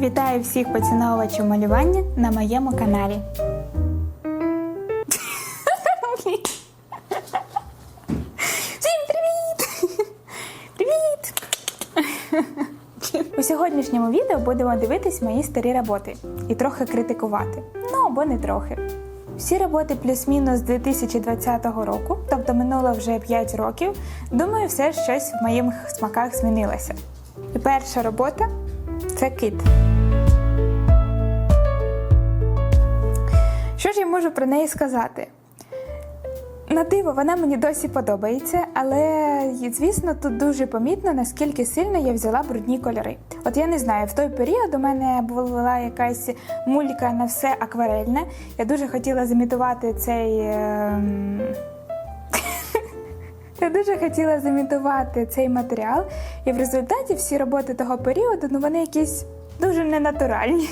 Вітаю всіх поціновувачів малювання на моєму каналі. Всім привіт! Привіт! У сьогоднішньому відео будемо дивитись мої старі роботи і трохи критикувати. Ну або не трохи. Всі роботи плюс-мінус 2020 року, тобто минуло вже 5 років. Думаю, все щось в моїх смаках змінилося. І перша робота це кит. Що ж я можу про неї сказати? На диво, вона мені досі подобається, але звісно, тут дуже помітно, наскільки сильно я взяла брудні кольори. От я не знаю, в той період у мене була якась мулька на все акварельне. Я дуже хотіла зімітувати цей. ем, Я дуже хотіла зімітувати цей матеріал, і в результаті всі роботи того періоду ну вони якісь дуже ненатуральні.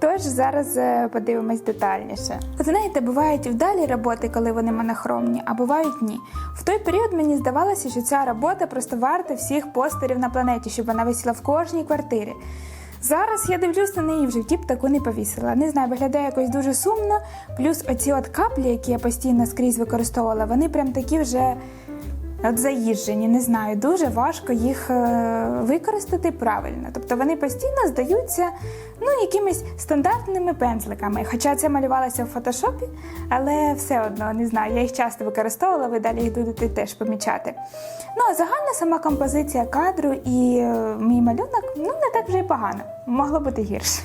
Тож зараз е, подивимось детальніше. Знаєте, бувають вдалі роботи, коли вони монохромні, а бувають ні. В той період мені здавалося, що ця робота просто варта всіх постерів на планеті, щоб вона висіла в кожній квартирі. Зараз я дивлюсь на неї вже тіп таку не повісила. Не знаю, виглядає якось дуже сумно. Плюс оці от каплі, які я постійно скрізь використовувала, вони прям такі вже от заїжджені. Не знаю, дуже важко їх е, використати правильно. Тобто вони постійно здаються ну, якимись стандартними пензликами. Хоча це малювалося в фотошопі, але все одно не знаю, я їх часто використовувала, ви далі їх будете теж помічати. Ну, а загальна сама композиція кадру і е, мій малюнок ну, не так вже й погано. Могло бути гірше.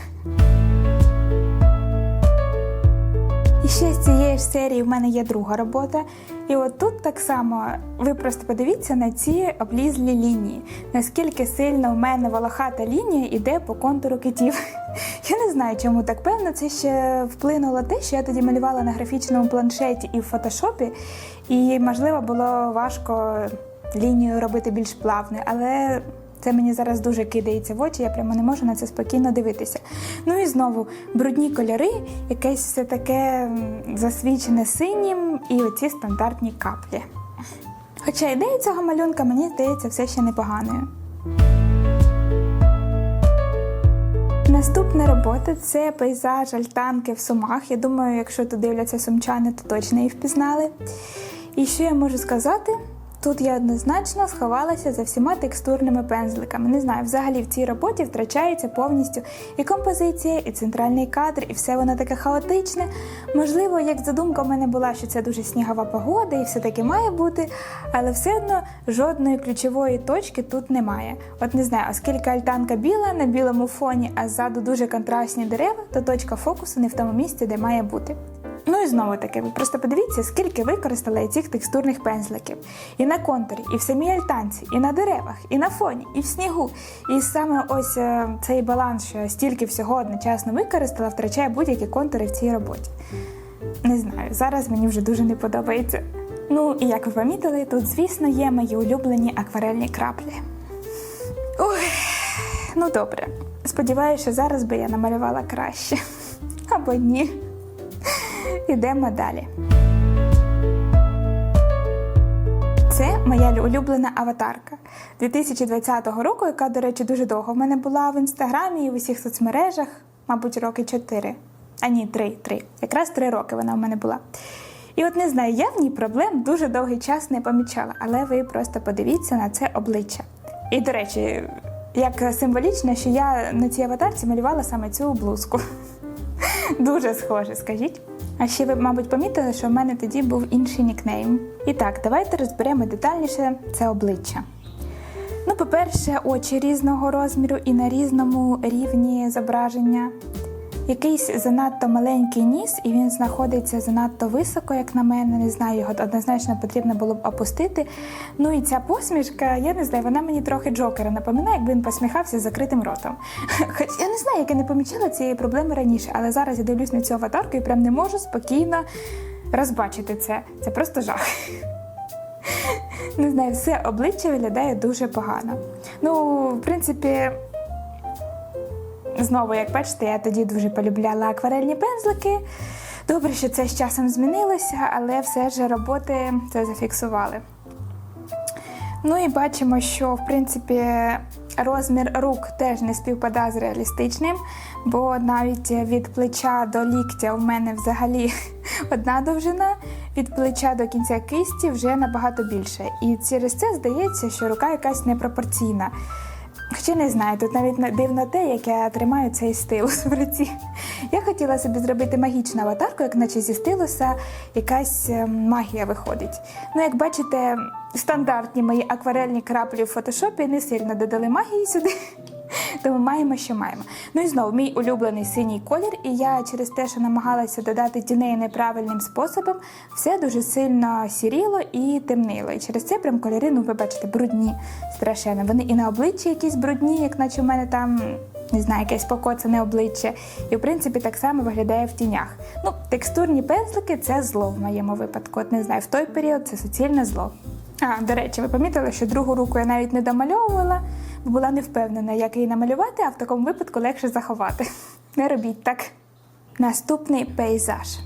І ще з цієї ж серії в мене є друга робота. І от тут так само ви просто подивіться на ці облізлі лінії, наскільки сильно в мене волохата лінія йде по контуру китів. Я не знаю, чому так певно. Це ще вплинуло те, що я тоді малювала на графічному планшеті і в фотошопі, і можливо було важко лінію робити більш плавною, але. Це мені зараз дуже кидається в очі, я прямо не можу на це спокійно дивитися. Ну і знову брудні кольори, якесь все таке засвічене синім і оці стандартні каплі. Хоча ідея цього малюнка мені здається все ще непоганою. Наступна робота це пейзаж альтанки в Сумах. Я думаю, якщо тут дивляться сумчани, то точно її впізнали. І що я можу сказати? Тут я однозначно сховалася за всіма текстурними пензликами. Не знаю, взагалі в цій роботі втрачається повністю і композиція, і центральний кадр, і все воно таке хаотичне. Можливо, як задумка в мене була, що це дуже снігова погода, і все таки має бути, але все одно жодної ключової точки тут немає. От не знаю, оскільки альтанка біла на білому фоні, а ззаду дуже контрастні дерева, то точка фокусу не в тому місці, де має бути. Ну і знову таки, ви просто подивіться, скільки використала цих текстурних пензликів. І на контурі, і в самій альтанці, і на деревах, і на фоні, і в снігу. І саме ось е, цей баланс, що я стільки всього одночасно використала, втрачає будь-які контури в цій роботі. Не знаю, зараз мені вже дуже не подобається. Ну і як ви помітили, тут, звісно, є мої улюблені акварельні краплі. Ой, ну добре. Сподіваюся, що зараз би я намалювала краще. Або ні. Ідемо далі. Це моя улюблена аватарка 2020 року, яка, до речі, дуже довго в мене була в інстаграмі і в усіх соцмережах, мабуть, роки 4. А ні, 3, 3. Якраз 3 роки вона в мене була. І от не знаю, я в ній проблем дуже довгий час не помічала, але ви просто подивіться на це обличчя. І, до речі, як символічно, що я на цій аватарці малювала саме цю блузку. Дуже схоже, скажіть. А ще ви, мабуть, помітили, що в мене тоді був інший нікнейм. І так, давайте розберемо детальніше це обличчя. Ну, по-перше, очі різного розміру і на різному рівні зображення. Якийсь занадто маленький ніс, і він знаходиться занадто високо, як на мене. Не знаю, його однозначно потрібно було б опустити. Ну і ця посмішка, я не знаю, вона мені трохи Джокера напоминає, якби він посміхався з закритим ротом. Хоч я не знаю, як я не помічала цієї проблеми раніше, але зараз я дивлюсь на цю аватарку і прям не можу спокійно розбачити це. Це просто жах. Не знаю, все обличчя виглядає дуже погано. Ну, в принципі. Знову, як бачите, я тоді дуже полюбляла акварельні пензлики. Добре, що це з часом змінилося, але все ж роботи це зафіксували. Ну і бачимо, що в принципі розмір рук теж не співпадає з реалістичним, бо навіть від плеча до ліктя в мене взагалі одна довжина, від плеча до кінця кисті вже набагато більше. І через це здається, що рука якась непропорційна. Хоча не знаю, тут навіть дивно те, як я тримаю цей стилус в руці. Я хотіла собі зробити магічну аватарку, як наче зі стилуса якась е, магія виходить. Ну, як бачите, стандартні мої акварельні краплі в фотошопі не сильно додали магії сюди. Маємо, що маємо. Ну і знову мій улюблений синій колір, і я через те, що намагалася додати тіней неправильним способом, все дуже сильно сіріло і темнило. І через це прям кольори, ну ви бачите, брудні страшенно. Вони і на обличчі якісь брудні, як наче в мене там. Не знаю, якесь покоцане обличчя, і в принципі так само виглядає в тінях. Ну, текстурні пензлики це зло в моєму випадку. От не знаю, в той період це суцільне зло. А, до речі, ви помітили, що другу руку я навіть не домальовувала, була не впевнена, як її намалювати, а в такому випадку легше заховати. Не робіть так. Наступний пейзаж.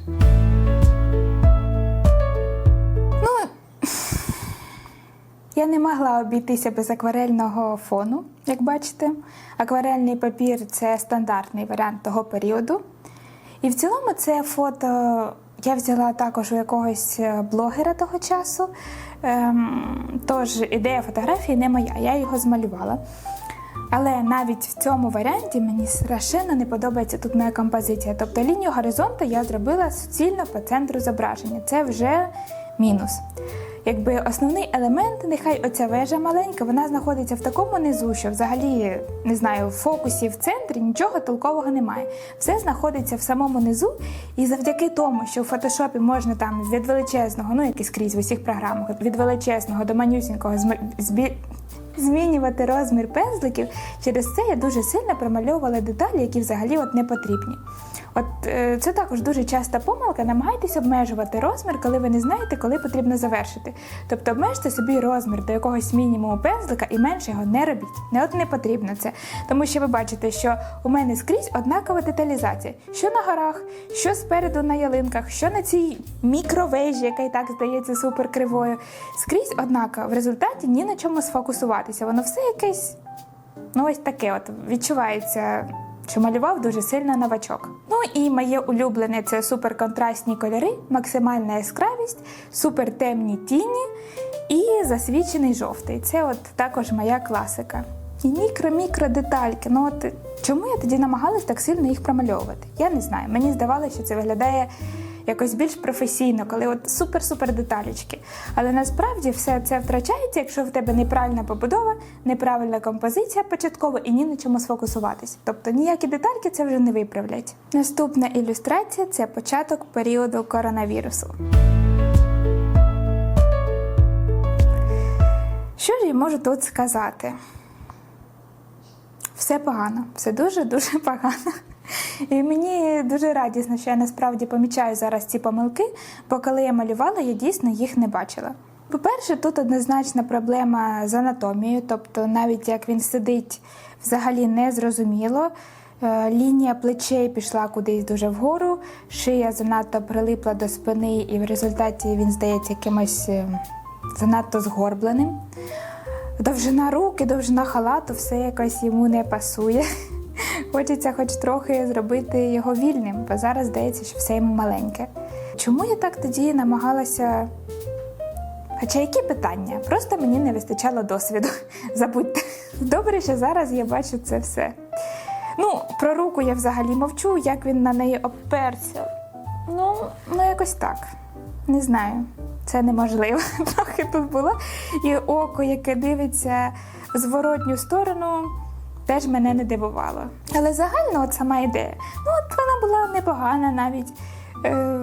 Ну, я не могла обійтися без акварельного фону, як бачите. Акварельний папір це стандартний варіант того періоду. І в цілому це фото я взяла також у якогось е, блогера того часу. Ем, тож ідея фотографії не моя, я його змалювала. Але навіть в цьому варіанті мені страшенно не подобається тут моя композиція. Тобто лінію горизонту я зробила суцільно по центру зображення. Це вже мінус. Якби основний елемент, нехай оця вежа маленька, вона знаходиться в такому низу, що взагалі не знаю, в фокусі в центрі нічого толкового немає. Все знаходиться в самому низу, і завдяки тому, що в фотошопі можна там від величезного, ну як і скрізь в усіх програмах, від величезного до манюсінького збі- змінювати розмір пензликів, через це я дуже сильно промальовувала деталі, які взагалі от не потрібні. От е, це також дуже часта помилка. Намагайтесь обмежувати розмір, коли ви не знаєте, коли потрібно завершити. Тобто обмежте собі розмір до якогось мінімуму пензлика і менше його не робіть. Не от не потрібно це. Тому що ви бачите, що у мене скрізь однакова деталізація. Що на горах, що спереду на ялинках, що на цій мікровежі, яка і так здається супер кривою. Скрізь однаково. В результаті ні на чому сфокусуватися. Воно все якесь Ну, ось таке от відчувається, що малював дуже сильно новачок. Ну і моє улюблене це суперконтрастні кольори, максимальна яскравість, супертемні тіні і засвічений жовтий. Це от також моя класика. І мікро-мікро детальки. Ну от чому я тоді намагалась так сильно їх промальовувати? Я не знаю. Мені здавалося, що це виглядає якось більш професійно, коли от супер-супер деталічки. Але насправді все це втрачається, якщо в тебе неправильна побудова, неправильна композиція початкова і ні на чому сфокусуватись. Тобто ніякі детальки це вже не виправлять. Наступна ілюстрація це початок періоду коронавірусу. Що ж я можу тут сказати? Все погано, все дуже дуже погано. І мені дуже радісно, що я насправді помічаю зараз ці помилки, бо коли я малювала, я дійсно їх не бачила. По-перше, тут однозначна проблема з анатомією, тобто навіть як він сидить, взагалі не зрозуміло. Е, Лінія плечей пішла кудись дуже вгору, шия занадто прилипла до спини, і в результаті він здається якимось е, занадто згорбленим. Довжина руки, довжина халату, все якось йому не пасує. Хочеться хоч трохи зробити його вільним, бо зараз здається, що все йому маленьке. Чому я так тоді намагалася? Хоча які питання? Просто мені не вистачало досвіду. Забудьте. Добре, що зараз я бачу це все. Ну, про руку я взагалі мовчу, як він на неї оперся. Ну, ну якось так. Не знаю. Це неможливо. Трохи тут було. І око, яке дивиться в зворотню сторону, теж мене не дивувало. Але загально от сама ідея. Ну, от вона була непогана навіть. Е,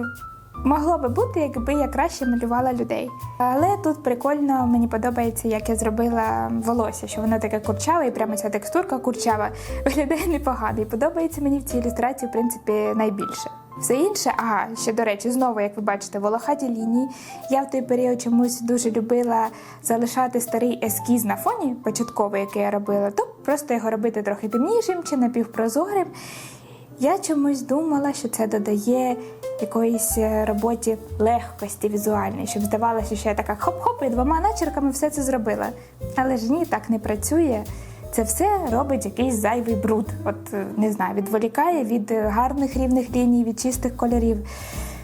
могло би бути, якби я краще малювала людей. Але тут прикольно, мені подобається, як я зробила волосся, що воно таке курчаве, і прямо ця текстурка курчава виглядає непогано. І подобається мені в цій ілюстрації, в принципі, найбільше. Все інше, ага, ще до речі, знову, як ви бачите, волохаті лінії. Я в той період чомусь дуже любила залишати старий ескіз на фоні початковий, який я робила, то просто його робити трохи темнішим чи напівпрозорим. Я чомусь думала, що це додає якоїсь е, роботі легкості візуальної, щоб здавалося, що я така хоп-хоп і двома начерками все це зробила. Але ж ні, так не працює. Це все робить якийсь зайвий бруд. От е, не знаю, відволікає від е, гарних рівних ліній, від чистих кольорів.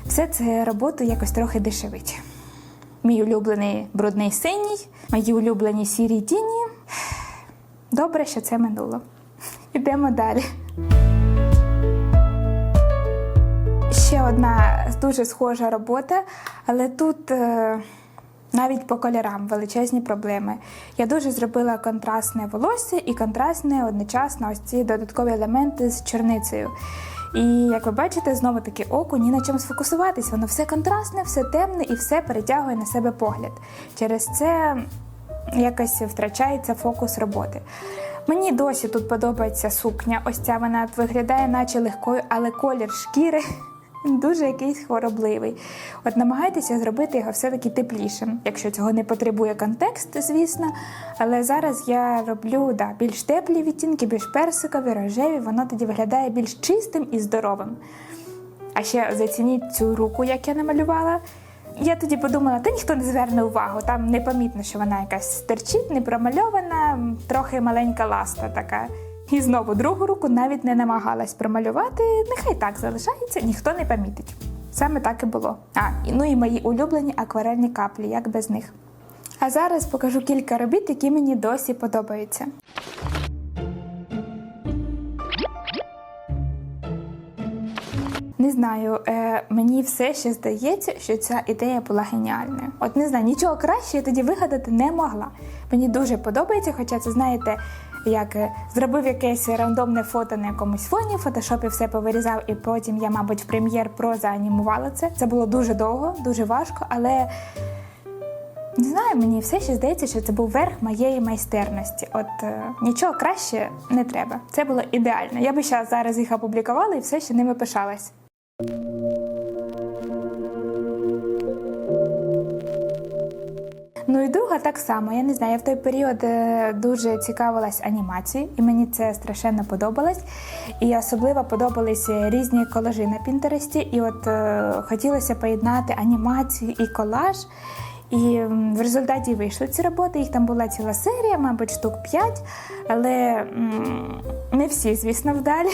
Все це роботу якось трохи дешевить. Мій улюблений брудний синій, мої улюблені сірі тіні. Добре, що це минуло. Ідемо далі. Ще одна дуже схожа робота, але тут е, навіть по кольорам величезні проблеми. Я дуже зробила контрастне волосся і контрастне одночасно ось ці додаткові елементи з чорницею. І як ви бачите, знову таки оку ні на чому сфокусуватись. Воно все контрастне, все темне і все перетягує на себе погляд. Через це якось втрачається фокус роботи. Мені досі тут подобається сукня. Ось ця вона виглядає, наче легкою, але колір шкіри дуже якийсь хворобливий. От намагайтеся зробити його все-таки теплішим, якщо цього не потребує контекст, звісно. Але зараз я роблю да, більш теплі відтінки, більш персикові, рожеві, воно тоді виглядає більш чистим і здоровим. А ще зацініть цю руку, як я намалювала. Я тоді подумала, та ніхто не зверне увагу. Там непомітно, що вона якась стерчить, не промальована, трохи маленька ласта така. І знову другу руку навіть не намагалась промалювати. Нехай так залишається, ніхто не помітить. Саме так і було. А, ну і мої улюблені акварельні каплі, як без них. А зараз покажу кілька робіт, які мені досі подобаються. Не знаю, е, мені все ще здається, що ця ідея була геніальною. От не знаю, нічого краще я тоді вигадати не могла. Мені дуже подобається, хоча це знаєте, як е, зробив якесь рандомне фото на якомусь фоні, фотошопі все повирізав, і потім я, мабуть, в прем'єр про заанімувала це. Це було дуже довго, дуже важко, але не знаю, мені все ще здається, що це був верх моєї майстерності. От е, нічого краще не треба. Це було ідеально. Я би ще зараз їх опублікувала і все ще ними пишалась. Ну і друга так само. Я не знаю, я в той період е, дуже цікавилась анімацією, і мені це страшенно подобалось. І особливо подобалися різні колажі на Пінтересті. І от е, хотілося поєднати анімацію і колаж. І в результаті вийшли ці роботи. Їх там була ціла серія, мабуть, штук 5, але не всі, звісно, вдалі.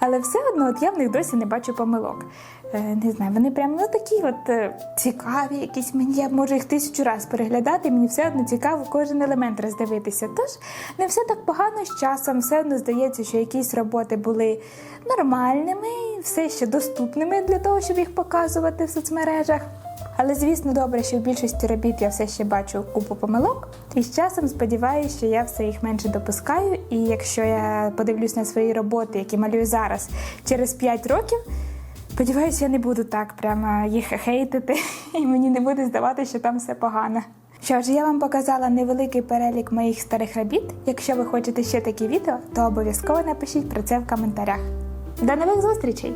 Але все одно от я в них досі не бачу помилок. Е, не знаю, вони прям ну такі от е, цікаві, якісь мені я можу їх тисячу разів переглядати, мені все одно цікаво кожен елемент роздивитися. Тож не все так погано з часом, все одно здається, що якісь роботи були нормальними, все ще доступними для того, щоб їх показувати в соцмережах. Але звісно, добре, що в більшості робіт я все ще бачу купу помилок. І з часом сподіваюся, що я все їх менше допускаю. І якщо я подивлюсь на свої роботи, які малюю зараз через 5 років, сподіваюся, я не буду так прямо їх хейтити, і мені не буде здавати, що там все погано. Що ж, я вам показала невеликий перелік моїх старих робіт. Якщо ви хочете ще такі відео, то обов'язково напишіть про це в коментарях. До нових зустрічей!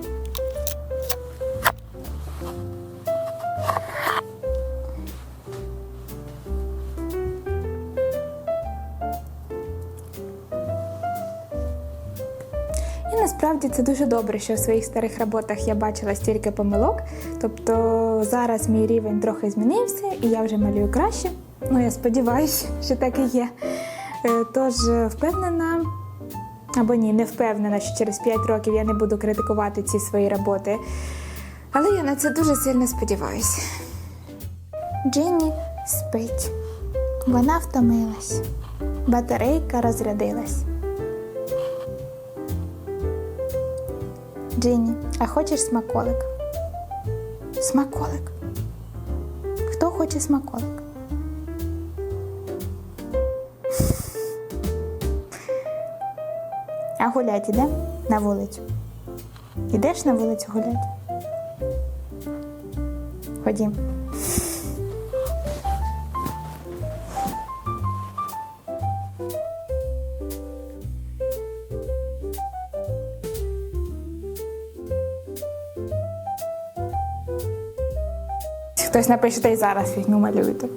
Насправді це дуже добре, що в своїх старих роботах я бачила стільки помилок. Тобто зараз мій рівень трохи змінився, і я вже малюю краще. Ну, я сподіваюся, що так і є. Е, Тож е, впевнена, або ні, не впевнена, що через 5 років я не буду критикувати ці свої роботи. Але я на це дуже сильно сподіваюся. Джинні спить. Вона втомилась. Батарейка розрядилась. Джинні, а хочеш смаколик? Смаколик. Хто хоче смаколик? А гулять іде на вулицю. Ідеш на вулицю гулять? Ходім. Хтось напише, та й зараз фігню малюєте.